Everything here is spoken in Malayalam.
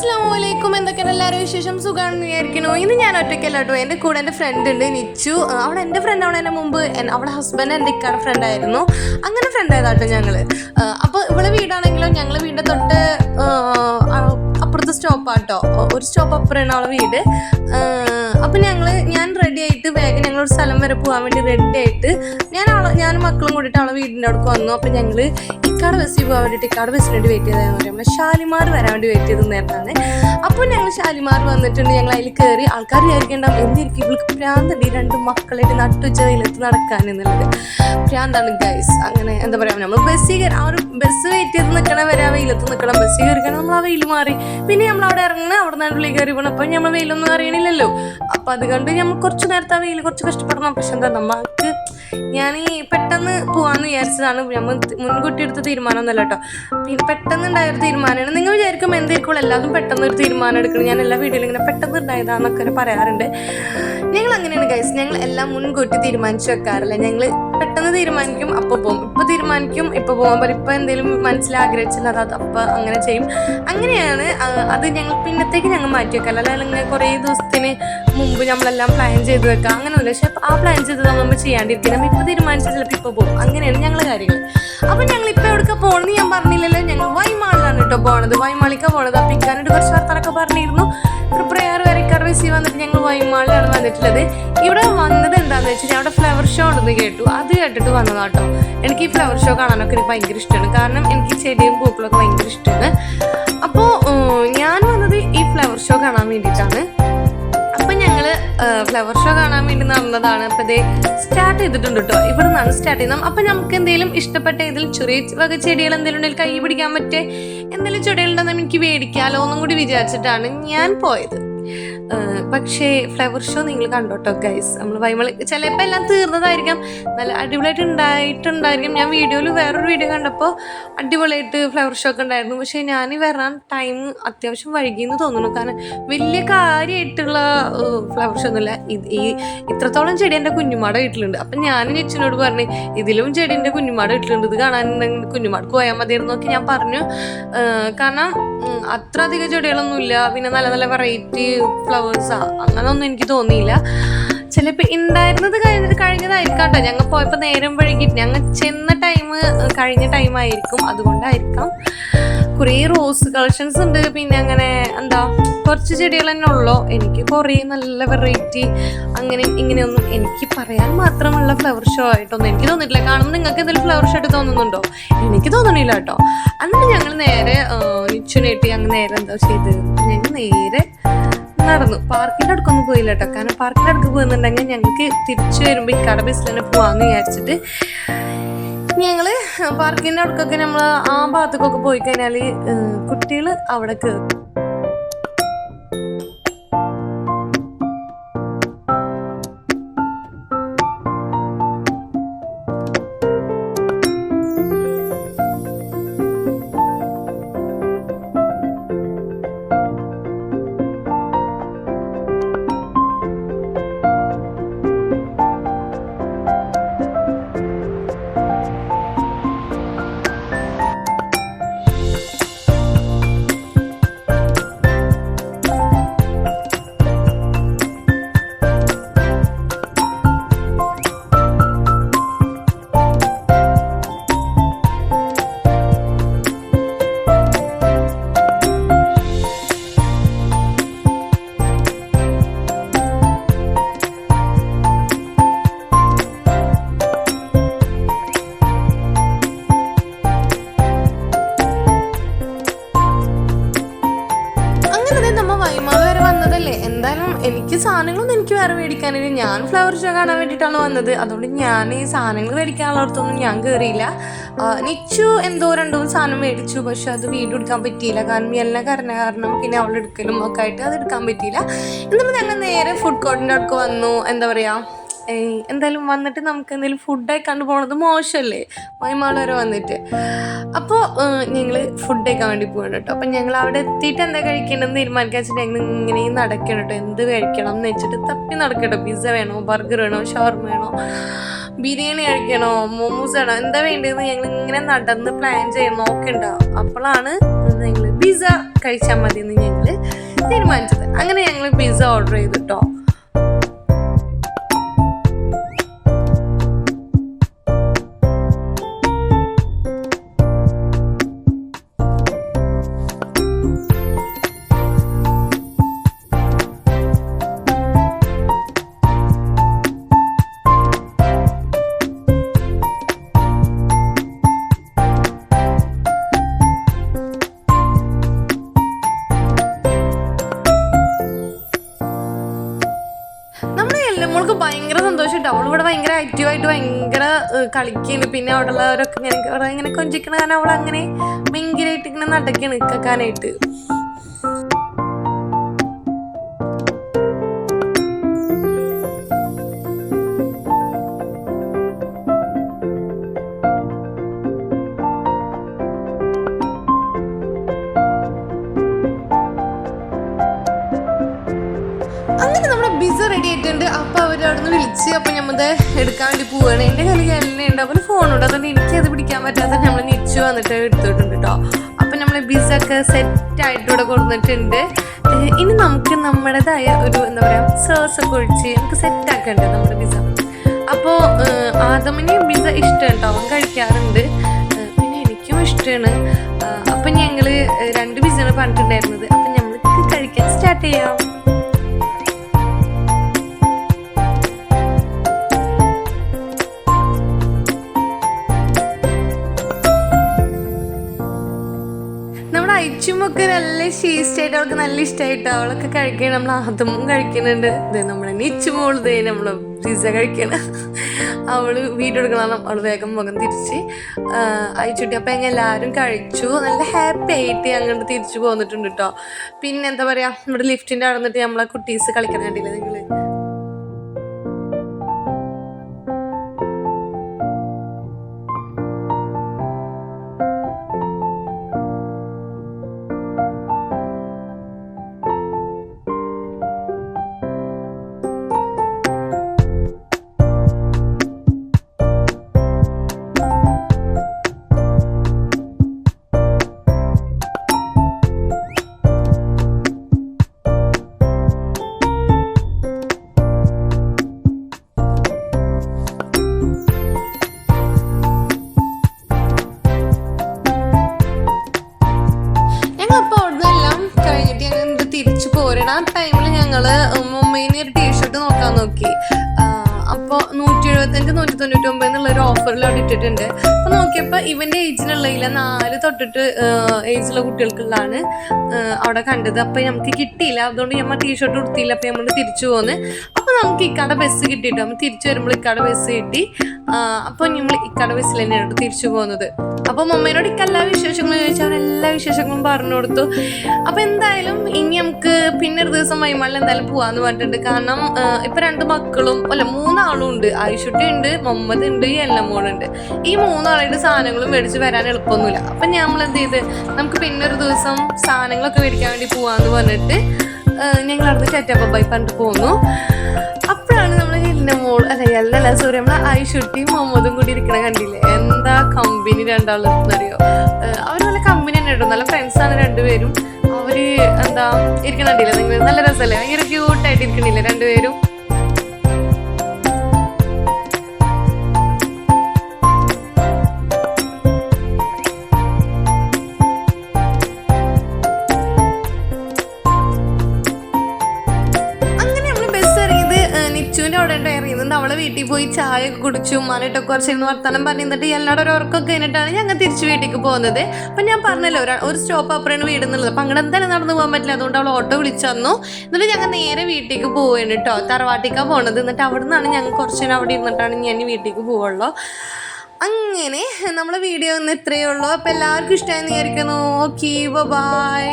അസ്ലാമലൈക്കും എന്തൊക്കെയാണ് എല്ലാവരും വിശേഷം? സുഖമാണെന്ന് വിചാരിക്കുന്നു. ഇന്ന് ഞാൻ ഒറ്റയ്ക്കല്ല കേട്ടോ. എന്റെ കൂടെ എന്റെ ഫ്രണ്ട് ഉണ്ട് നിച്ചു. അവിടെ എന്റെ ഫ്രണ്ട് അവിടെ എന്റെ മുമ്പ്. അവിടെ ഹസ്ബൻഡ് എന്റെ ഇക്കാടെ ഫ്രണ്ട് ആയിരുന്നു. അങ്ങനെ ഫ്രണ്ട് ആയതാട്ടോ ഞങ്ങൾ അപ്പോൾ ഇവിടെ വീടാണെങ്കിലും ഞങ്ങൾ വീടിന്റെ തൊട്ട് അപ്പുറത്തെ സ്റ്റോപ്പാട്ടോ ഒരു സ്റ്റോപ്പ് അപ്പുറമാണ് അവളെ വീട്. അപ്പം ഞങ്ങൾ ഞാൻ റെഡി ആയിട്ട് വേഗം ഞങ്ങളൊരു സ്ഥലം വരെ പോകാൻ വേണ്ടി റെഡി ആയിട്ട് ഞാൻ അവളെ ഞാനും മക്കളും കൂടിയിട്ട് അവളെ വീടിന്റെ അടുക്ക് വന്നു. അപ്പം ഞങ്ങൾ ഇക്കാട് ബസ് പോകാൻ വേണ്ടിയിട്ട് ഇക്കാട് ബസ്സിന് വേണ്ടി വെയിറ്റ് ചെയ്തതെന്ന് പറയുമ്പോൾ ഷാലിമാർ വരാൻ വേണ്ടി വെയിറ്റ് ചെയ്ത് നേരത്താണ് അപ്പോൾ ഞങ്ങൾ ഷാലിമാർ വന്നിട്ടുണ്ട്. ഞങ്ങൾ അതിൽ കയറി ആൾക്കാർ വിചാരിക്കേണ്ടാവും എന്തിരിക്കും ഇവൾക്ക് പ്രാന്തണ്ട് ഈ രണ്ട് മക്കളായിട്ട് നട്ടുച്ച വെയിലത്ത് നടക്കാൻ എന്നുള്ളത്. പ്രാന്താണ് ഗൈസ് അങ്ങനെ എന്താ പറയുക നമ്മൾ ബസ്സിൽ കയറി ആ ഒരു ബസ് വെയിറ്റ് ചെയ്ത് നിൽക്കണം വരെ ആ വെയിലത്ത് നിൽക്കണം ബസ്സിൽ കയറിക്കണം നമ്മൾ ആ വെയിൽ മാറി. പിന്നെ നമ്മൾ അവിടെ ഇറങ്ങണം അവിടെ നിന്ന് ഉള്ളിൽ കയറി പോകണം അപ്പോൾ നമ്മൾ വെയിലൊന്നും അറിയണില്ലല്ലോ. അപ്പോൾ അതുകൊണ്ട് കണ്ട് നമ്മൾ കുറച്ച് നേരത്തെ ആ വെയിൽ കുറച്ച് കഷ്ടപ്പെടണം. പക്ഷെ എന്താ നമ്മൾക്ക് ഞാൻ ഈ പെട്ടെന്ന് പോവാന്ന് വിചാരിച്ചതാണ്. നമ്മൾ മുൻകൂട്ടി എടുത്ത തീരുമാനമൊന്നുമല്ല കേട്ടോ. പിന്നെ പെട്ടെന്ന് ഉണ്ടായ ഒരു തീരുമാനമാണ്. നിങ്ങൾ വിചാരിക്കും എന്തായിരിക്കും എല്ലാതും പെട്ടെന്ന് ഒരു തീരുമാനം എടുക്കണം. ഞാൻ എല്ലാ വീഡിയോയിലും ഇങ്ങനെ പെട്ടെന്ന് ഉണ്ടായതാന്നൊക്കെ പറയാറുണ്ട്. ഞങ്ങൾ അങ്ങനെയാണ് ഗൈസ് ഞങ്ങൾ എല്ലാം മുൻകൂട്ടി തീരുമാനിച്ചു വെക്കാറില്ല. ഞങ്ങൾ പെട്ടെന്ന് തീരുമാനിക്കും അപ്പോൾ പോകും. ഇപ്പൊ തീരുമാനിക്കും. ഇപ്പൊ പോകാൻ പറ്റും ഇപ്പൊ എന്തെങ്കിലും മനസ്സിൽ ആഗ്രഹിച്ചില്ല അത് അപ്പൊ അങ്ങനെ ചെയ്യും. അങ്ങനെയാണ് അത് ഞങ്ങൾ പിന്നത്തേക്ക് ഞങ്ങൾ മാറ്റി വെക്കല്ല അല്ലെങ്കിൽ കുറേ ദിവസത്തിന് മുമ്പ് നമ്മളെല്ലാം പ്ലാൻ ചെയ്ത് വെക്കാം. അങ്ങനെയൊന്നുമില്ല പക്ഷെ ആ പ്ലാൻ ചെയ്ത് നമ്മൾ ചെയ്യാണ്ടിരിക്കും. നമ്മൾ ഇപ്പൊ തീരുമാനിച്ചാൽ ചിലപ്പോൾ ഇപ്പൊ പോകും. അങ്ങനെയാണ് ഞങ്ങളുടെ കാര്യങ്ങൾ അപ്പൊ ഞങ്ങൾ ഇപ്പൊ എവിടെ പോണെന്ന് ഞാൻ പറഞ്ഞില്ലല്ലോ. ഞങ്ങൾ വൈമാളിലാണ് കേട്ടോ പോണത്. വൈമാളിക്ക പോണത്. അപ്പൊ ഇക്കാനായിട്ട് കുറച്ച് വർത്താനൊക്കെ പറഞ്ഞിരുന്നു. പ്രിപ്പയർ വരെ റിസീവ് വന്നിട്ട് ഞങ്ങൾ വൈമാളിലാണ് വന്നിട്ടുള്ളത്. ഇവിടെ വന്നത് എന്താന്ന് വെച്ചാൽ അവിടെ ഫ്ലവർ ഷോ ഉണ്ടെന്ന് കേട്ടു. അത് കേട്ടിട്ട് വന്നതാട്ടോ എനിക്ക് ഈ ഫ്ലവർ ഷോ കാണാനൊക്കെ എനിക്ക് ഭയങ്കര ഇഷ്ടമാണ് കാരണം എനിക്ക് ചെടിയും പൂക്കളൊക്കെ ഭയങ്കര ഇഷ്ടമാണ് അപ്പോൾ ഞാൻ വന്നത് ഈ ഫ്ലവർ ഷോ കാണാൻ വേണ്ടിയിട്ടാണ്. ഫ്ലവർ ഷോ കാണാൻ വേണ്ടി നടന്നതാണ് അപ്പൊ ഇത് സ്റ്റാർട്ട് ചെയ്തിട്ടുണ്ട് കേട്ടോ ഇവിടെ നിന്നാണ് സ്റ്റാർട്ട് ചെയ്യുന്നത്. അപ്പൊ നമുക്ക് എന്തെങ്കിലും ഇഷ്ടപ്പെട്ട ഇതിൽ ചെറിയ വക ചെടികൾ എന്തെങ്കിലും ഉണ്ടെങ്കിൽ കൈ പിടിക്കാൻ പറ്റേ എന്തെങ്കിലും ചെടികളുണ്ടെന്ന് എനിക്ക് മേടിക്കാലോ എന്നും കൂടി വിചാരിച്ചിട്ടാണ് ഞാൻ പോയത്. പക്ഷേ ഫ്ലവർ ഷോ നിങ്ങൾ കണ്ടോട്ടോ ഗൈസ് നമ്മൾ വൈമളി ചിലപ്പോൾ എല്ലാം തീർന്നതായിരിക്കാം. നല്ല അടിപൊളിയായിട്ട് ഉണ്ടായിട്ടുണ്ടായിരിക്കും. ഞാൻ വീഡിയോയിൽ വേറൊരു വീഡിയോ കണ്ടപ്പോൾ അടിപൊളിയായിട്ട് ഫ്ലവർ ഷോ ഒക്കെ ഉണ്ടായിരുന്നു. പക്ഷേ ഞാൻ വരാൻ ടൈം അത്യാവശ്യം വൈകിയെന്ന് തോന്നുന്നു. കാരണം വലിയ കാര്യമായിട്ടുള്ള ഫ്ലവർ ഷോ ഒന്നുമില്ല. ഈ ഇത്രത്തോളം ചെടി എന്റെ കുഞ്ഞുമാട വീട്ടിലുണ്ട്. അപ്പം ഞാൻ ചേച്ചിനോട് പറഞ്ഞു ഇതിലും ചെടി എന്റെ കുഞ്ഞുമാട വീട്ടിലുണ്ട്. ഇത് കാണാനുണ്ടെങ്കിൽ കുഞ്ഞുമാടക്ക് പോയാൽ മതിയായിരുന്നു എന്നൊക്കെ ഞാൻ പറഞ്ഞു. കാരണം അത്ര അധികം ചെടികളൊന്നുമില്ല. പിന്നെ നല്ല നല്ല വെറൈറ്റി ഫ്ലവേഴ്സാ അങ്ങനൊന്നും എനിക്ക് തോന്നിയില്ല. ചിലപ്പോൾ ഉണ്ടായിരുന്നത് കഴിഞ്ഞത് കഴിഞ്ഞതായിരിക്കാം കേട്ടോ. ഞങ്ങൾ പോയപ്പോൾ നേരം വൈകിട്ട് ഞങ്ങൾ ചെന്ന ടൈം കഴിഞ്ഞ ടൈം ആയിരിക്കും. അതുകൊണ്ടായിരിക്കാം. കുറേ റോസ് കളക്ഷൻസ് ഉണ്ട്. പിന്നെ അങ്ങനെ എന്താ കുറച്ച് ചെടികൾ തന്നെ ഉള്ളൂ? എനിക്ക് കുറേ നല്ല വെറൈറ്റി അങ്ങനെ ഇങ്ങനെയൊന്നും എനിക്ക് പറയാൻ മാത്രമുള്ള ഫ്ലവർ ഷോ ആയിട്ടൊന്നും എനിക്ക് തോന്നിയിട്ടില്ല. കാണുമ്പോൾ നിങ്ങൾക്ക് എന്തെങ്കിലും ഫ്ലവർ ഷോ ആയിട്ട് തോന്നുന്നുണ്ടോ? എനിക്ക് തോന്നണില്ല കേട്ടോ. എന്നിട്ട് ഞങ്ങൾ നേരെ നിച്ചുനേട്ടി അങ്ങ് നേരെ എന്താ ചെയ്ത് ഞങ്ങൾ നേരെ നടന്നു. പാർക്കിന്റെ അടുക്കൊന്നും പോയില്ല കേട്ടോ കാരണം പാർക്കിന്റെ അടുക്ക് പോകുന്നുണ്ടെങ്കിൽ ഞങ്ങൾക്ക് തിരിച്ചു വരുമ്പോൾ കട ബസ്സിൽ തന്നെ പോവാന്ന് വിചാരിച്ചിട്ട് ഞങ്ങൾ പാർക്കിന്റെ അടുക്കൊക്കെ നമ്മൾ ആ ഭാഗത്തേക്കൊക്കെ പോയി കഴിഞ്ഞാൽ കുട്ടികൾ അവിടെ കയറും സാധനങ്ങളൊന്നും എനിക്ക് വേറെ മേടിക്കാനില്ല. ഞാൻ ഫ്ലവർ ഷോ കാണാൻ വേണ്ടിയിട്ടാണ് വന്നത്. അതുകൊണ്ട് ഞാൻ ഈ സാധനങ്ങൾ മേടിക്കാനുള്ളടത്തൊന്നും ഞാൻ കയറിയില്ല നിച്ചു എന്തോ രണ്ടോ സാധനം മേടിച്ചു. പക്ഷെ അത് വീണ്ടും എടുക്കാൻ പറ്റിയില്ല. കാരണം എല്ലാം കാരണം കാരണം പിന്നെ അവളെടുക്കലും ഒക്കെ ആയിട്ട് അത് എടുക്കാൻ പറ്റിയില്ല. എന്നിട്ട് ഞങ്ങൾ നേരെ ഫുഡ് കോർട്ടിന്റെ അടുക്ക് വന്നു. എന്താ പറയുക എന്തായാലും വന്നിട്ട് നമുക്ക് എന്തെങ്കിലും ഫുഡായി കണ്ടു പോകണത് മോശമല്ലേ മൈമാൾ വരെ വന്നിട്ട്. അപ്പോൾ ഞങ്ങൾ ഫുഡ് കഴിക്കാൻ വേണ്ടി പോകണം കേട്ടോ. അപ്പം ഞങ്ങൾ അവിടെ എത്തിയിട്ട് എന്താ കഴിക്കേണ്ടതെന്ന് തീരുമാനിക്കാൻ വെച്ചിട്ട് ഞങ്ങൾ ഇങ്ങനെ നടക്കണം കേട്ടോ. എന്ത് കഴിക്കണം എന്ന് വെച്ചിട്ട് തപ്പി നടക്കട്ടോ പിസ്സ വേണോ? ബർഗർ വേണോ? ഷവർമ വേണോ? ബിരിയാണി കഴിക്കണോ? മോമോസ് വേണോ? എന്താ വേണ്ടതെന്ന് ഞങ്ങൾ ഇങ്ങനെ നടന്ന് പ്ലാൻ ചെയ്യാൻ നോക്കണ്ടാവും അപ്പോഴാണ് ഞങ്ങൾ പിസ്സ കഴിച്ചാൽ മതി എന്ന് ഞങ്ങൾ തീരുമാനിച്ചത്. അങ്ങനെ ഞങ്ങൾ പിസ്സ ഓർഡർ ചെയ്തിട്ടോ കളിക്കുന്നു പിന്നെ അവിടെ ഉള്ളവരൊക്കെ ഇങ്ങനെ അവിടെ ഇങ്ങനെ കൊഞ്ചിക്കണ കാരണം അവൾ അങ്ങനെ ഭയങ്കരമായിട്ട് ഇങ്ങനെ നടക്കണ് കേൾക്കാനായിട്ട് ബിസ റെഡി ആയിട്ടുണ്ട്. അപ്പൊ അവർ അവിടെ നിന്ന് വിളിച്ച് അപ്പൊ ഞമ്മത് എടുക്കാൻ വേണ്ടി പോവാണ്. എന്റെ കയ്യിൽ ഉണ്ട് ഫോൺ ഉണ്ട്. അതുകൊണ്ട് അത് പിടിക്കാൻ പറ്റാതെ നമ്മൾ നിച്ചു വന്നിട്ട് എടുത്തിട്ടുണ്ട് കേട്ടോ അപ്പൊ നമ്മളെ ബിസൊക്കെ സെറ്റ് ആയിട്ട് ഇവിടെ കൊടുത്തിട്ടുണ്ട് ഇനി നമുക്ക് നമ്മുടേതായ ഒരു എന്താ പറയാ സേഴ്സ് ഒക്കെ ഒഴിച്ച് നമുക്ക് ആക്കണ്ട നമ്മുടെ ബിസ അപ്പോൾ ആദമിന് ബിസ ഇഷ്ടം കേട്ടോ അവൻ കഴിക്കാറുണ്ട്. പിന്നെ എനിക്കും ഇഷ്ടമാണ്. അപ്പം ഞങ്ങൾ രണ്ട് ബിസാണ് പറഞ്ഞിട്ടുണ്ടായിരുന്നത്. അപ്പം ഞമ്മൾക്ക് കഴിക്കാൻ സ്റ്റാർട്ട് ചെയ്യാം. അയച്ചുമൊക്കെ നല്ല ഷീസ്റ്റായിട്ട് അവൾക്ക് നല്ല ഇഷ്ടമായിട്ട് അവളൊക്കെ കഴിക്കണം നമ്മൾ ആദ്യമും കഴിക്കുന്നുണ്ട്. ഇത് നമ്മുടെ നിച്ചുമോൾ ദേ നമ്മൾ പിസ്സ കഴിക്കണം. അവൾ വീഡിയോ എടുക്കണം അവൾ വേഗം മുഖം തിരിച്ച് അയച്ചുട്ടി. അപ്പം ഞങ്ങൾ എല്ലാവരും കഴിച്ചു. നല്ല ഹാപ്പി ആയിട്ട് അങ്ങോട്ട് തിരിച്ചു പോന്നിട്ടുണ്ട് കേട്ടോ പിന്നെ എന്താ പറയുക നമ്മുടെ ലിഫ്റ്റിന്റെ അവിടെ നിന്നിട്ട് നമ്മളെ കുട്ടീസ് കളിക്കാൻ കണ്ടില്ലേ നിങ്ങൾ നോക്കി അപ്പോൾ നൂറ്റി എഴുപത്തഞ്ച് നൂറ്റി തൊണ്ണൂറ്റി ഒമ്പത് എന്നുള്ള ഒരു ഓഫറിൽ അവിടെ ഇട്ടിട്ടുണ്ട് അപ്പോൾ നോക്കിയപ്പോൾ ഇവന്റെ ഏജിനുള്ളതില്ല നാല് തൊട്ടിട്ട് ഏജിലുള്ള കുട്ടികൾക്കുള്ളതാണ് അവിടെ കണ്ടത്. അപ്പോൾ നമുക്ക് കിട്ടിയില്ല. അതുകൊണ്ട് നമ്മൾ ടീഷർട്ട് കൊടുത്തില്ല അപ്പോൾ നമ്മൾ തിരിച്ചു പോന്ന്. അപ്പോൾ നമുക്ക് ഇക്കാടെ ബസ് കിട്ടിയിട്ട് നമ്മൾ തിരിച്ചു വരുമ്പോൾ ഇക്കാടെ ബസ് കിട്ടി. അപ്പോൾ നമ്മൾ ഇക്കാടെ ബസ്സിൽ തന്നെയാണ് തിരിച്ചു പോകുന്നത്. അപ്പോൾ മമ്മേനോട് ഇക്ക എല്ലാ വിശേഷങ്ങളും ചോദിച്ചാൽ എല്ലാ വിശേഷങ്ങളും പറഞ്ഞു കൊടുത്തു. അപ്പോൾ എന്തായാലും ഇനി നമുക്ക് പിന്നെ ഒരു ദിവസം വൈമാളിൽ എന്തായാലും പോവാന്ന് പറഞ്ഞിട്ടുണ്ട്. കാരണം ഇപ്പൊ രണ്ട് മക്കളും അല്ല മൂന്നാളും ഉണ്ട്. ആയിഷുട്ടി ഉണ്ട് മുഹമ്മദ് ഉണ്ട് എല്ലമ്മോളുണ്ട് ഈ മൂന്നാളായിട്ട് സാധനങ്ങളും മേടിച്ച് വരാൻ എളുപ്പമൊന്നുമില്ല. അപ്പം നമ്മൾ എന്ത് ചെയ്ത് നമുക്ക് പിന്നെ ഒരു ദിവസം സാധനങ്ങളൊക്കെ മേടിക്കാൻ വേണ്ടി പോവാന്ന് പറഞ്ഞിട്ട് ഞങ്ങൾ അവിടുന്ന് ചറ്റപ്പബായി പറഞ്ഞിട്ട് പോന്നു. അപ്പോഴാണ് നമ്മൾ എല്ലാം മോൾ അല്ല എല്ലല്ല സോറി നമ്മളെ ആയിഷുട്ടിയും മുഹമ്മദും കൂടി ഇരിക്കണ കണ്ടില്ലേ? എന്താ കമ്പനി രണ്ടാളും അറിയോ അവർ നല്ല കമ്പനി തന്നെ കേട്ടോ. നല്ല ഫ്രണ്ട്സാണ് രണ്ടുപേരും. അവർ എന്താ ഇരിക്കണ കണ്ടില്ല? നിങ്ങൾ നല്ല രസമല്ലേ? ഭയങ്കര ക്യൂട്ടായിട്ട് ഇരിക്കണില്ലേ രണ്ടുപേരും? നിച്ചുവിന്റെ അവിടെ ഉണ്ടായിരുന്നു ഇറങ്ങിയത് അവളെ വീട്ടിൽ പോയി ചായ ഒക്കെ കുടിച്ചു മാനിട്ട് കുറച്ച് ഇന്ന് വർത്തമാനം പറഞ്ഞു എന്നിട്ട് എല്ലാവരും ഒരു ഉറക്കമൊക്കെ കഴിഞ്ഞിട്ടാണ് ഞങ്ങൾ തിരിച്ച് വീട്ടിലേക്ക് പോകുന്നത്. അപ്പം ഞാൻ പറഞ്ഞല്ലോ ഒരു ഒരു സ്റ്റോപ്പ് അപ്പുറമാണ് വീട് എന്നുള്ളത്. അപ്പം അങ്ങനെ എന്തായാലും നടന്നു പോകാൻ പറ്റില്ല. അതുകൊണ്ട് അവൾ ഓട്ടോ വിളിച്ചു തന്നു എന്നിട്ട് ഞങ്ങൾ നേരെ വീട്ടിലേക്ക് പോവുകയാണ് കേട്ടോ തറവാട്ടിക്കാണ് പോണത്. എന്നിട്ട് അവിടെ നിന്നാണ് ഞങ്ങൾ കുറച്ച് നേരം അവിടെ ഇരുന്നിട്ടാണ് ഞാൻ വീട്ടിലേക്ക് പോവുള്ളൂ. അങ്ങനെ നമ്മളെ വീഡിയോ ഒന്ന് ഇത്രയേ ഉള്ളൂ. അപ്പം എല്ലാവർക്കും ഇഷ്ടമായി വിചാരിക്കുന്നു. Okay bye